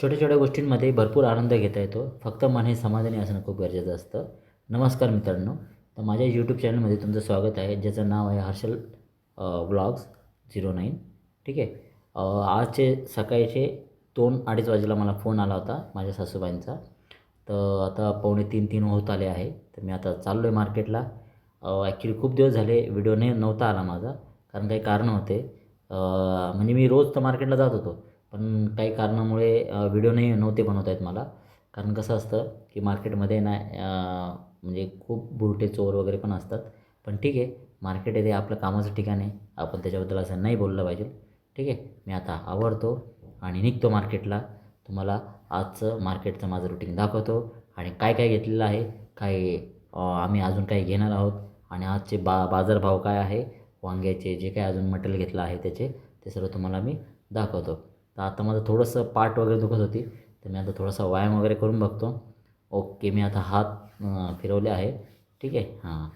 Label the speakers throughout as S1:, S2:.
S1: छोट्या छोट्या गोष्टींमध्ये भरपूर आनंद घेता येतो. फक्त मन हे समाधानी असणं खूप गरजेचं असतं. नमस्कार मित्रांनो. तर माझ्या यूट्यूब चॅनलमध्ये तुमचं स्वागत आहे. ज्याचं नाव आहे हर्षल व्लॉग्स झिरो नाईन. ठीक आहे? आजचे सकाळचे दोन अडीच वाजेला मला फोन आला होता माझ्या सासूबाईंचा. तर आता पावणे तीन तीन होत आले आहे. तर मी आता चाललो आहे मार्केटला ॲक्च्युली खूप दिवस झाले व्हिडिओ नाही नव्हता आला माझा. कारण काही कारणं होते. म्हणजे मी रोज तर मार्केटला जात होतो. पण काही कारणामुळे व्हिडिओ नाही नव्हते बनवता येत मला. कारण कसं असतं की मार्केटमध्ये ना म्हणजे खूप बुरटे चोर वगैरे पण असतात. पण ठीक आहे मार्केट आहे आपलं कामाचं ठिकाण आहे. आपण त्याच्याबद्दल असं नाही बोललं पाहिजे. ठीक आहे मी आता आवडतो आणि निघतो मार्केटला तुम्हाला आजचं मार्केटचं माझं रुटीन दाखवतो. आणि काय काय घेतलेलं आहे काय आम्ही अजून काही घेणार आहोत. आणि आजचे बा बाजारभाव काय आहे वांग्याचे जे काय अजून मटेरियल घेतलं आहे त्याचे ते सर्व तुम्हाला मी दाखवतो. तर आता माझं थोडंसं पाठ वगैरे दुखत होती तर मी आता थोडासा व्यायाम वगैरे करून बघतो. ओके मी आता हात फिरवले आहे. ठीक आहे? हां.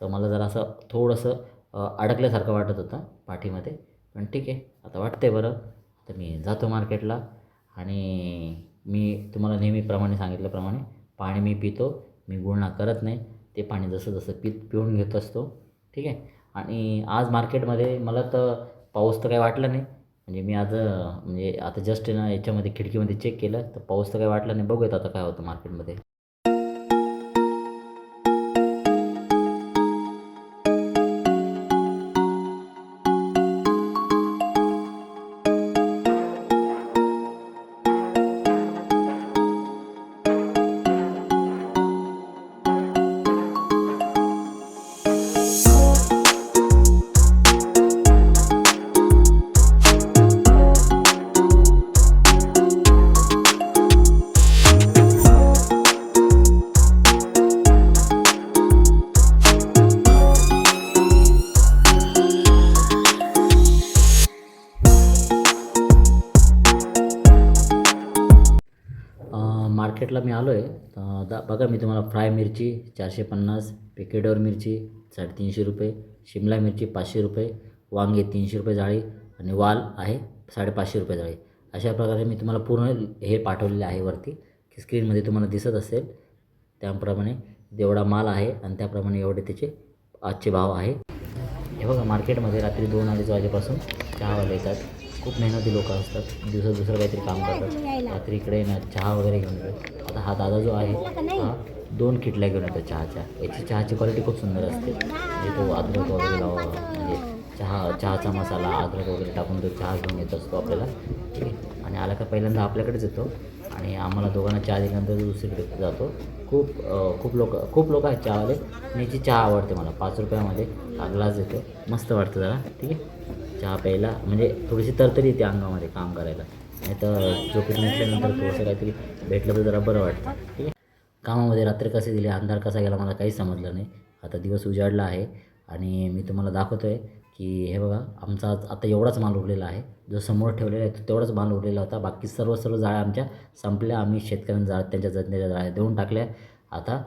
S1: तर मला जरा असं थोडंसं अडकल्यासारखं वाटत होतं पाठीमध्ये पण ठीक आहे. आता वाटते बरं. तर मी जातो मार्केटला आणि मी तुम्हाला नेहमीप्रमाणे सांगितल्याप्रमाणे पाणी मी पितो. मी गुळणा करत नाही. ते पाणी जसं जसं पी पिऊन घेत असतो. ठीक आहे? आणि आज मार्केटमध्ये मला तर पाऊस तर काही वाटला नाही. म्हणजे मी आज म्हणजे आता जस्ट ना याच्यामध्ये खिडकीमध्ये चेक केलं तर पाऊस तर काही वाटला नाही. बघूयात आता काय होतं मार्केटमध्ये मार्केटला मी आलो आहे दा बघा मी तुम्हाला फ्राय मिरची चारशे पन्नास पिकेडोर मिरची साडेतीनशे रुपये शिमला मिरची पाचशे रुपये वांगे तीनशे रुपये जाळी आणि वाल आहे साडेपाचशे रुपये जाळी. अशा प्रकारे मी तुम्हाला पूर्ण हे पाठवलेले आहे वरती. की स्क्रीनमध्ये तुम्हाला दिसत असेल त्याप्रमाणे जेवढा माल आहे आणि त्याप्रमाणे एवढे त्याचे आजचे भाव आहे. हे बघा मार्केटमध्ये रात्री दोन अडीच वाजेपासून चहा येतात. खूप मेहनती लोक असतात. दिवसात दुसरं काहीतरी काम करतात. रात्री इकडे ना चहा वगैरे घेऊन येतात. आता हा दादा जो आहे हा दोन किटल्या घेऊन येतो चहाच्या. याची चहाची क्वालिटी खूप सुंदर असते. म्हणजे तो अद्रक वगैरे लाव म्हणजे चहा चहाचा मसाला अद्रक वगैरे टाकून तो चहा घेऊन येत असतो आपल्याला. ठीक आहे? आणि आला का पहिल्यांदा आपल्याकडेच येतो. आणि आम्हाला दोघांना चहा दिल्यानंतर दुसरीकडे जातो. खूप खूप लोक खूप लोक आहेत चहावाले. आणि याची चहा आवडते मला. पाच रुपयामध्ये हा ग्लास देतो. मस्त वाटतं जरा. ठीक आहे? चहा प्यायला म्हणजे थोडीशी तरतरी येते अंगामध्ये काम करायला. नाही तर झोपेतून उठल्यानंतर थोडंसं काहीतरी भेटलं तर जरा बरं वाटतं. ठीक आहे? कामामध्ये रात्री कसे दिले अंधार कसा गेला मला काहीच समजलं नाही. आता दिवस उजाडला आहे आणि मी तुम्हाला दाखवतो आहे की हे बघा आमचा आज आता एवढाच माल उरलेला आहे. जो समोर ठेवलेला आहे तो तेवढाच माल उरलेला होता. बाकी सर्व सर्व जाळ्या आमच्या संपल्या. आम्ही शेतकऱ्यांना जाळ त्यांच्या जतनेच्या जाळ्या देऊन टाकल्या. आता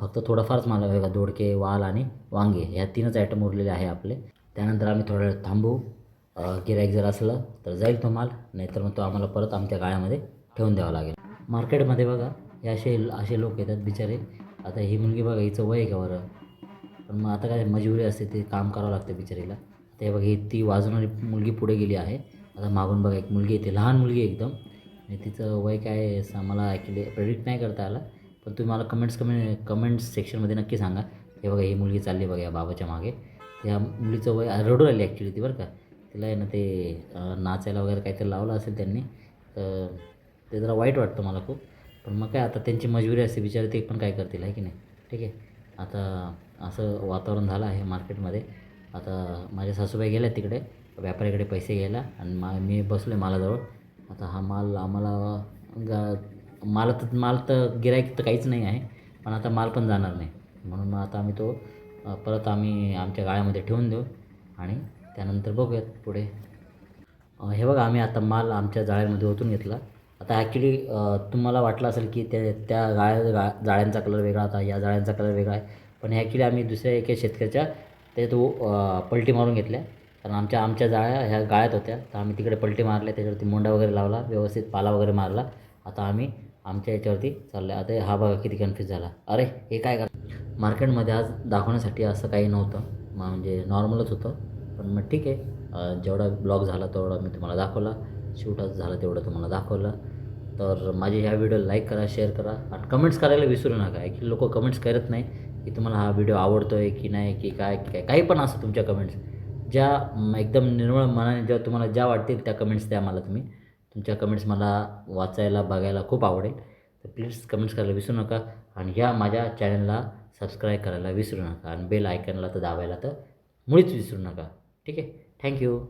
S1: फक्त थोडंफारच माल आहे बघा दोडके वाल आणि वांगे. ह्या तीनच आयटम उरलेले आहे आपले. त्यानंतर आम्ही थोडा वेळ थांबू. गिराईक जर असलं तर जाईल तो माल नाहीतर मग तो आम्हाला परत आमच्या गाळ्यामध्ये ठेवून द्यावा लागेल. मार्केटमध्ये बघा हे असे असे लोक येतात बिचारे. आता ही मुलगी बघा हिचं वय आहे का बरं? पण मग आता काय मजबुरी असते ते काम करावं लागतं बिचारीला. ते बघा ही ती वाजवणारी मुलगी पुढे गेली आहे. आता मागून बघा एक मुलगी येते लहान मुलगी एकदम. आणि तिचं वय काय असं मला ॲक्च्युली प्रेडिक्ट नाही करता आलं. पण तुम्ही मला कमेंट्स कमेंट कमेंट्स सेक्शनमध्ये नक्की सांगा. हे बघा ही मुलगी चालली बघा या बाबाच्या मागे. त्या मुलीचं वय रडू राहिली ॲक्च्युली ती बरं का. तिला आहे ना ते नाचायला वगैरे काहीतरी लावलं असेल त्यांनी तर ते जरा वाईट वाटतं मला खूप. पण मग काय आता त्यांची मजबुरी असते बिचारे ते पण काय करतील आहे की नाही? ठीक आहे. आता असं वातावरण झालं आहे मार्केटमध्ये. आता माझ्या सासूबाई गेल्या तिकडे व्यापाऱ्याकडे पैसे घ्यायला आणि मा मी बसलो आहे मालाजवळ. आता हा माल आम्हाला गा माल तर माल तर गिरायक तर काहीच नाही आहे पण आता माल पण जाणार नाही. म्हणून मग आता आम्ही तो परत आम्ही आमच्या गाळ्यामध्ये ठेवून देऊ आणि त्यानंतर बघूयात पुढे. हे बघा आम्ही आता माल आमच्या जाळ्यामध्ये ओतून घेतला. आता ॲक्च्युली तुम्हाला वाटलं असेल की त्या त्या गाळ्या गा जाळ्यांचा कलर वेगळा होता या जाळ्यांचा कलर वेगळा आहे. पण ॲक्च्युली आम्ही दुसऱ्या एका शेतकऱ्याच्या ते तो पलटी मारून घेतल्या. कारण आमच्या आमच्या जाळ्या ह्या गाळ्यात होत्या. तर आम्ही तिकडे पलटी मारले त्याच्यावरती मोंडा वगैरे लावला व्यवस्थित पाला वगैरे मारला. आता आम्ही आमच्या याच्यावरती चाललं आहे आता हा बघा किती कन्फ्यूज झाला. अरे हे काय कर मार्केटमध्ये आज दाखवण्यासाठी असं काही नव्हतं. म्हणजे नॉर्मलच होतं. पण मग ठीक आहे. जेवढा ब्लॉग झाला तेवढा मी तुम्हाला दाखवला. शूट झाला झालं तेवढं तुम्हाला दाखवलं. तर माझे ह्या व्हिडिओ लाईक करा शेअर करा आणि कमेंट्स करायला विसरू नका. की लोक कमेंट्स करत नाही की तुम्हाला हा व्हिडिओ आवडतो आहे की नाही की काय की काय. काही पण असं तुमच्या कमेंट्स. ज्या एकदम निर्मळ मनाने ज्या तुम्हाला ज्या वाटतील त्या कमेंट्स द्या मला तुम्ही. तुमच्या कमेंट्स मला वाचायला बघायला खूप आवडेल. तर प्लीज कमेंट्स करायला विसरू नका. आणि ह्या माझ्या चॅनलला सबस्क्राईब करायला विसरू नका आणि बेल आयकनला तर दाबायला तर मुळीच विसरू नका. ठीक आहे? थँक्यू